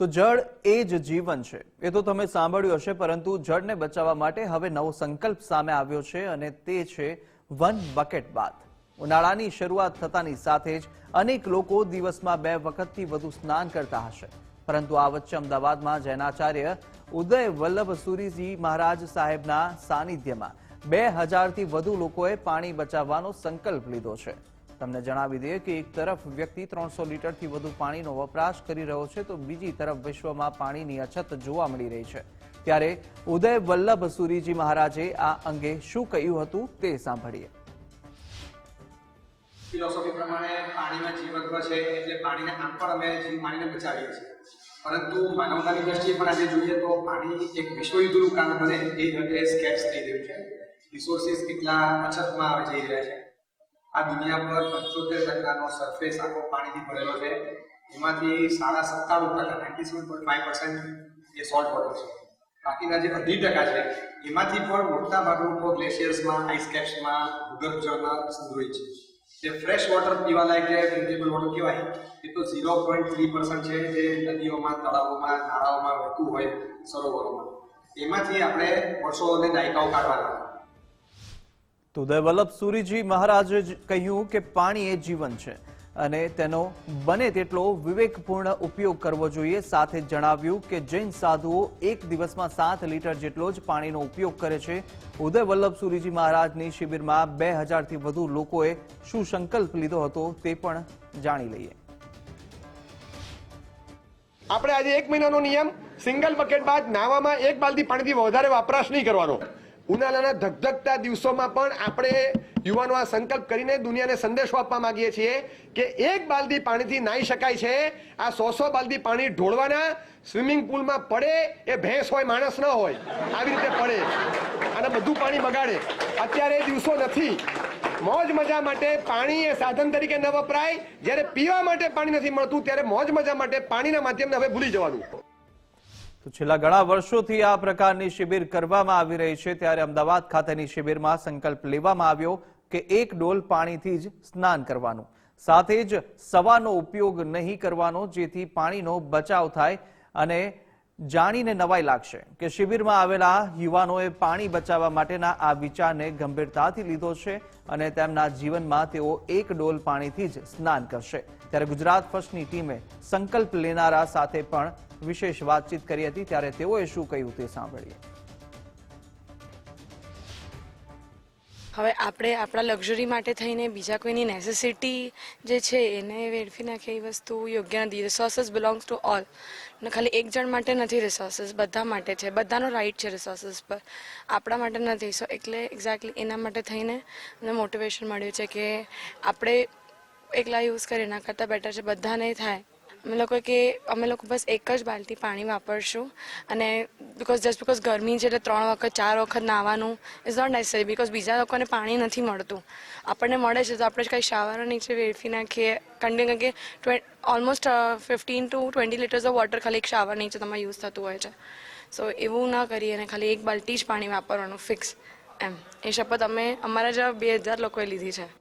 તો જળ એ જ જીવન છે. એ તો તમે સાંભળ્યું હશે, પરંતુ જળને બચાવવા માટે હવે નવો સંકલ્પ સામે આવ્યો છે અને તે છે વન બકેટ બાથ. ઉનાળાની શરૂઆત થતાની સાથે જ અનેક લોકો દિવસમાં બે વખતથી વધુ સ્નાન કરતા હશે. પરંતુ આ વચ્ચે અમદાવાદમાં જૈનાચાર્ય ઉદય વલ્લભ સુરીજી મહારાજ સાહેબના સાનિધ્યમાં બે હજારથી વધુ લોકોએ પાણી બચાવવાનો સંકલ્પ લીધો છે. તમને જણાવી દઈએ કે એક તરફ વ્યક્તિ ત્રણસો લીટરથી વધુ પાણીનો વપરાશ કરી રહ્યો છે, તો બીજી તરફ વિશ્વમાં પાણીની અછત જોવા મળી રહી છે. ત્યારે ઉદય વલ્લભ સુરીજી મહારાજે આ અંગે શું કહ્યું હતું તે સાંભળીએ. ફિલોસોફી પ્રમાણે પાણીમાં જીવત્વ છે, એટલે પાણીને આમ પણ અમે જીવ માનીને બચાવીએ છીએ. પરંતુ માનવતાની દ્રષ્ટિએ પણ આજે જોઈએ તો પાણી એક વિશ્વયુદ્ધનું કારણ બને એ રીતે થઈ રહ્યું છે. રિસોર્સિસ કેટલા અછતમાં જઈ રહ્યા છે. આ દુનિયા પર પંચોતેર ટકાનો સરફેસ આખો પાણીથી ભરેલો છે. એમાંથી સાડા સત્તાણું ટકા ninety seven point five percent એ સોલ્ટ વોટર છે. બાકીના જે અઢી ટકા છે, એમાંથી પણ મોટા ભાગનું તો ગ્લેશિયર્સમાં આઈસ કેપ્સમાં ભૂગર્ભ જળમાં સંગ્રહિત છે. જે ફ્રેશ વોટર પીવાલાયક જે ડ્રિંકેબલ વોટર કહેવાય, એ તો ઝીરો પોઈન્ટ થ્રી પર્સન્ટ છે જે નદીઓમાં, તળાવોમાં, નાળાઓમાં વહેતું હોય સરોવરોમાં. એમાંથી આપણે વર્ષો અને દાયકાઓ કાઢવાના. તો ઉદય વલ્લભ સુરીજી મહારાજે કહ્યું કે પાણી એ જીવન છે અને તેનો બને તેટલો વિવેકપૂર્ણ ઉપયોગ કરવો જોઈએ. સાથે જણાવ્યું કે જૈન સાધુઓ એક દિવસમાં સાત લીટર જેટલો જ પાણીનો ઉપયોગ કરે છે. ઉદય વલ્લભ સુરીજી મહારાજની શિબિરમાં બે હજારથી વધુ લોકોએ શું સંકલ્પ લીધો હતો તે પણ જાણી લઈએ. આપણે આજે એક મહિનાનો નિયમ, સિંગલ બકેટ બાદ નાવામાં એક બાલદી પાણીથી વધારે વપરાશ નહીં કરવાનો. ઉનાળાના ધગધગતા દિવસોમાં પણ આપણે યુવાનો આ સંકલ્પ કરીને દુનિયાને સંદેશો આપવા માંગીએ છીએ કે એક બાલદી પાણીથી નાહી શકાય છે. આ સો સો બાલદી પાણી ઢોળવાના સ્વિમિંગ પુલમાં પડે એ ભેંસ હોય, માણસ ન હોય, આવી રીતે પડે અને બધું પાણી બગાડે. અત્યારે દિવસો નથી. મોજ મજા માટે પાણી એ સાધન તરીકે ન વપરાય. જ્યારે પીવા માટે પાણી નથી મળતું, ત્યારે મોજ મજા માટે પાણીના માધ્યમને હવે ભૂલી જવાનું. તો છેલ્લા ઘણા વર્ષોથી આ પ્રકારની શિબિર કરવામાં આવી રહી છે. ત્યારે અમદાવાદ ખાતેની શિબિરમાં સંકલ્પ લેવામાં આવ્યો કે એક ડોલ પાણીથી જ સ્નાન કરવાનું. સાથે જ સવાનો ઉપયોગ નહીં કરવાનો, જેથી પાણીનો બચાવ થાય અને જાણીને નવાઈ લાગશે કે શિબિરમાં આવેલા યુવાનોએ પાણી બચાવવા માટેના આ વિચારને ગંભીરતાથી લીધો છે અને તેમના જીવનમાં તેઓ એક ડોલ પાણીથી જ સ્નાન કરશે. ત્યારે ગુજરાત ફર્સ્ટની ટીમે સંકલ્પ લેનારા સાથે પણ વિશેષ વાતચીત કરી હતી, ત્યારે તેઓએ શું કહ્યું તે સાંભળીએ. હવે આપણે આપણા લક્ઝરી માટે થઈને બીજા કોઈની નેસેસિટી જે છે એને વેડફી નાખે એ વસ્તુ યોગ્ય નથી. રિસોર્સિસ બિલોંગ્સ ટુ ઓલ ને ખાલી એક જણ માટે નથી રિસોર્સિસ બધા માટે છે. બધાનો રાઈટ છે રિસોર્સિસ પર. આપણા માટે નથી. સો એટલે એક્ઝેક્ટલી એના માટે થઈને મને મોટિવેશન મળ્યું છે કે આપણે એકલા યુઝ કરીએ એના કરતાં બેટર છે. બધાને થાય. અમે લોકો કે અમે લોકો બસ એક જ બાલટી પાણી વાપરશું. અને બિકોઝ જસ્ટ બિકોઝ ગરમી છે એટલે ત્રણ વખત, ચાર વખત નાહવાનું ઇઝ નોટ નેસેસરી બિકોઝ બીજા લોકોને પાણી નથી મળતું. આપણને મળે છે તો આપણે કંઈ શાવર નીચે વેડફી નાખીએ. કન્ટિન્યુ કે almost fifteen to twenty litres of water ખાલી એક શાવર નીચે તમારે યુઝ થતું હોય છે. સો એવું ના કરીએ અને ખાલી એક બાલટી જ પાણી વાપરવાનું ફિક્સ એમ. એ શપથ અમે, અમારા જ બે હજાર લોકોએ લીધી છે.